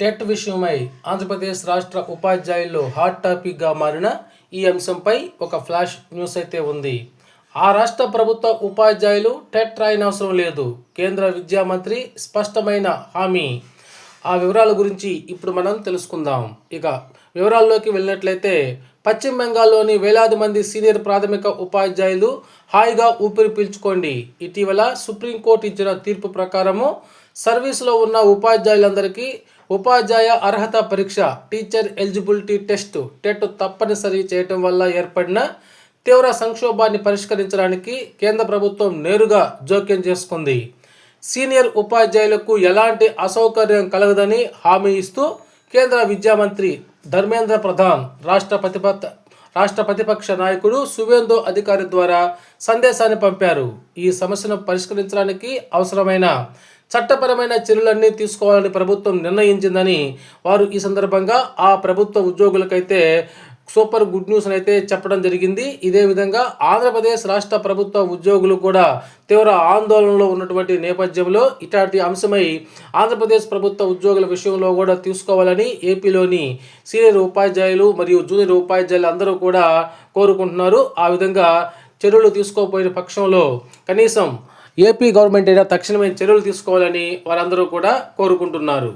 TET విషయమై ఆంధ్రప్రదేశ్ రాష్ట్ర ఉపాధ్యాయుల్లో hot టాపిక్గా మారిన ఈ అంశంపై ఒక ఫ్లాష్ న్యూస్ అయితే ఉంది. ఆ రాష్ట్ర ప్రభుత్వ ఉపాధ్యాయులు టెట్ రాయనవసరం లేదు. కేంద్ర విద్యా మంత్రి స్పష్టమైన హామీ. ఆ వివరాల గురించి ఇప్పుడు మనం తెలుసుకుందాం. ఇక వివరాల్లోకి వెళ్ళినట్లయితే పశ్చిమ బెంగాల్లోని వేలాది మంది సీనియర్ ప్రాథమిక ఉపాధ్యాయులు హాయిగా ఊపిరి పీల్చుకోండి. ఇటీవల సుప్రీంకోర్టు ఇచ్చిన తీర్పు ప్రకారము సర్వీసులో ఉన్న ఉపాధ్యాయులందరికీ ఉపాధ్యాయ అర్హత పరీక్ష టీచర్ ఎలిజిబిలిటీ టెస్ట్ టెట్ తప్పనిసరి చేయటం వల్ల ఏర్పడిన తీవ్ర సంక్షోభాన్ని పరిష్కరించడానికి కేంద్ర ప్రభుత్వం నేరుగా జోక్యం చేసుకుంది. సీనియర్ ఉపాధ్యాయులకు ఎలాంటి అసౌకర్యం కలగదని హామీ ఇస్తూ కేంద్ర విద్యా మంత్రి ధర్మేంద్ర ప్రధాన్ రాష్ట్ర ప్రతిపత్త రాష్ట్ర ప్రతిపక్ష నాయకుడు సువేందు అధికారి ద్వారా సందేశాన్ని పంపారు. ఈ సమస్యను పరిష్కరించడానికి అవసరమైన చట్టపరమైన చర్యలన్నీ తీసుకోవాలని ప్రభుత్వం నిర్ణయించిందని వారు ఈ సందర్భంగా ఆ ప్రభుత్వ ఉద్యోగులకైతే సూపర్ గుడ్ న్యూస్ అయితే చెప్పడం జరిగింది. ఇదే విధంగా ఆంధ్రప్రదేశ్ రాష్ట్ర ప్రభుత్వ ఉద్యోగులు కూడా తీవ్ర ఆందోళనలో ఉన్నటువంటి నేపథ్యంలో ఇట్లాంటి అంశమై ఆంధ్రప్రదేశ్ ప్రభుత్వ ఉద్యోగుల విషయంలో కూడా తీసుకోవాలని ఏపీలోని సీనియర్ ఉపాధ్యాయులు మరియు జూనియర్ ఉపాధ్యాయులు అందరూ కూడా కోరుకుంటున్నారు. ఆ విధంగా చర్యలు తీసుకోకపోయిన పక్షంలో కనీసం ఏపీ గవర్నమెంట్ అయినా తక్షణమే చర్యలు తీసుకోవాలని వారందరూ కూడా కోరుకుంటున్నారు.